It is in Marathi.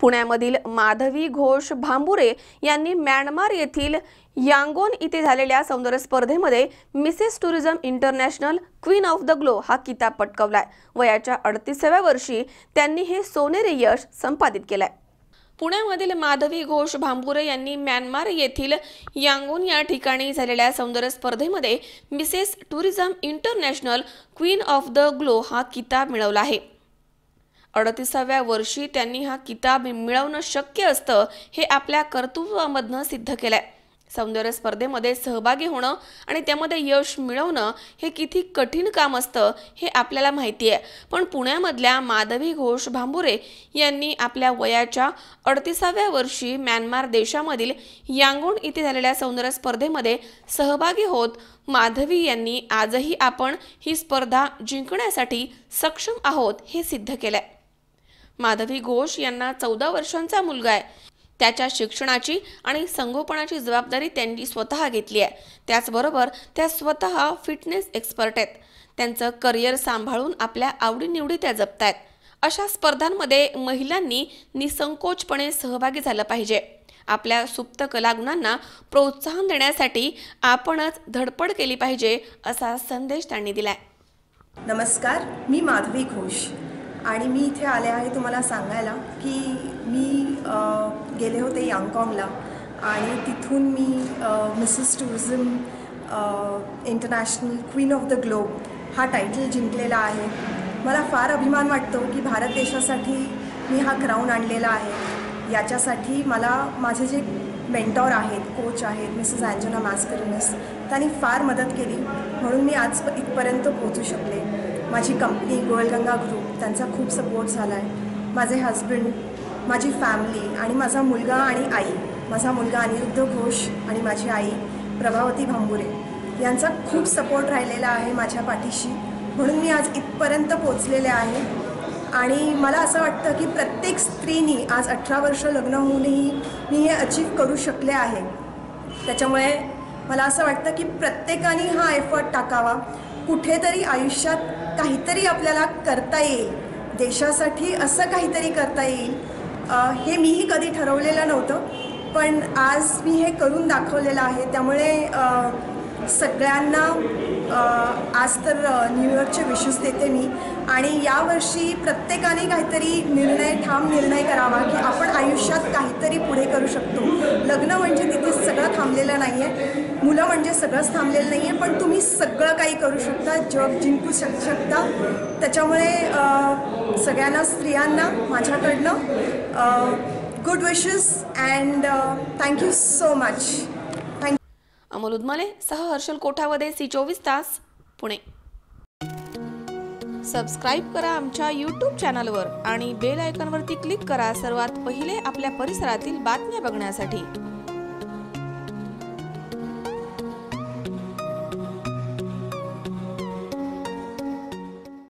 पुण्यामधील माधवी घोष भांबुरे यांनी म्यानमार येथील यांगोन इथे झालेल्या सौंदर्य स्पर्धेमध्ये Mrs tourism international queen of the glow हा किताब पटकवलाय वयाच्या अडतीसाव्या वर्षी त्यांनी हे सोनेरी यश संपादित केलंय. पुण्यामधील माधवी घोष भांबुरे यांनी म्यानमार येथील यांगोन या ठिकाणी झालेल्या सौंदर्य स्पर्धेमध्ये Mrs tourism international queen of the glow हा किताब मिळवला आहे. अडतीसाव्या वर्षी त्यांनी हा किताब मिळवणं शक्य असतं हे आपल्या कर्तृत्वामधनं सिद्ध केलंय. सौंदर्य स्पर्धेमध्ये सहभागी होणं आणि त्यामध्ये यश मिळवणं हे किती कठीण काम असतं हे आपल्याला माहिती आहे. पण पुण्यामधल्या माधवी घोष भांबुरे यांनी आपल्या वयाच्या अडतीसाव्या वर्षी म्यानमार देशामधील यांगोन इथे झालेल्या सौंदर्य स्पर्धेमध्ये सहभागी होत माधवी यांनी आजही आपण ही स्पर्धा जिंकण्यासाठी सक्षम आहोत हे सिद्ध केलंय. माधवी घोष यांना चौदा वर्षांचा मुलगा आहे. त्याच्या शिक्षणाची आणि संगोपनाची जबाबदारी त्यांनी स्वतः घेतली आहे. त्याचबरोबर त्या स्वतः फिटनेस एक्सपर्ट आहेत. त्यांचं करिअर सांभाळून आपल्या आवडीनिवडी त्या जपतायत. अशा स्पर्धांमध्ये महिलांनी निसंकोचपणे सहभागी झालं पाहिजे. आपल्या सुप्त कलागुणांना प्रोत्साहन देण्यासाठी आपणच धडपड केली पाहिजे असा संदेश त्यांनी दिलाय. नमस्कार मी माधवी घोष. आणि मी इथे आले आहे तुम्हाला सांगायला की मी गेले होते यांगकाँगला आणि तिथून मी Mrs tourism international queen of the globe हा टायटल जिंकलेला आहे. मला फार अभिमान वाटतो की भारत देशासाठी मी हा क्राऊन आणलेला आहे. याच्यासाठी मला माझे जे मेंटॉर आहेत कोच आहेत मिसेस अँजना मॅस्करिनस त्यांनी फार मदत केली. म्हणून मी आज इथपर्यंत पोहोचू शकले. माझी कंपनी गोयलगंगा ग्रुप त्यांचा खूप सपोर्ट झाला आहे माझे हजबंड माझी फॅमिली आणि माझा मुलगा आणि आई माझा मुलगा अनिरुद्ध घोष आणि माझी आई प्रभावती भांबुरे यांचा खूप सपोर्ट राहिलेला आहे माझ्या पाठीशी. म्हणून मी आज इथपर्यंत पोचलेले आहे. आणि मला असं वाटतं की प्रत्येक स्त्रीनी आज अठरा वर्ष लग्न होऊनही मी हे अचीव करू शकले आहे. त्याच्यामुळे मला असं वाटतं की प्रत्येकाने हा एफर्ट टाकावा. कुठेतरी आयुष्यात काहीतरी आपल्याला करता येईल. देशासाठी असं काहीतरी करता येईल. हे मीही कधी ठरवलेलं नव्हतं. पण आज मी हे करून दाखवलेलं आहे. त्यामुळे सगळ्यांना आज तर न्यूयॉर्कचे विशेष देते मी. आणि यावर्षी प्रत्येकाने काहीतरी निर्णय ठाम निर्णय करावा की आपण आयुष्यात काहीतरी पुढे करू शकतो. लग्न म्हणजे तिथे सगळं थांबलेलं नाही आहे मुलं म्हणजे सगळंच थांबलेलं नाही आहे पण तुम्ही सगळं काही करू शकता. जग जिंकू शक शकता. त्याच्यामुळे सगळ्यांना स्त्रियांना माझ्याकडनं good wishes and thank you so much Amol Udmale सह हर्षल कोठावदे सी चोवीस तास पुणे. सबस्क्राईब करा आमच्या यूट्यूब चॅनलवर आणि बेल आयकॉनवरती क्लिक करा सर्वात पहिले आपल्या परिसरातील बातम्या बघण्यासाठी.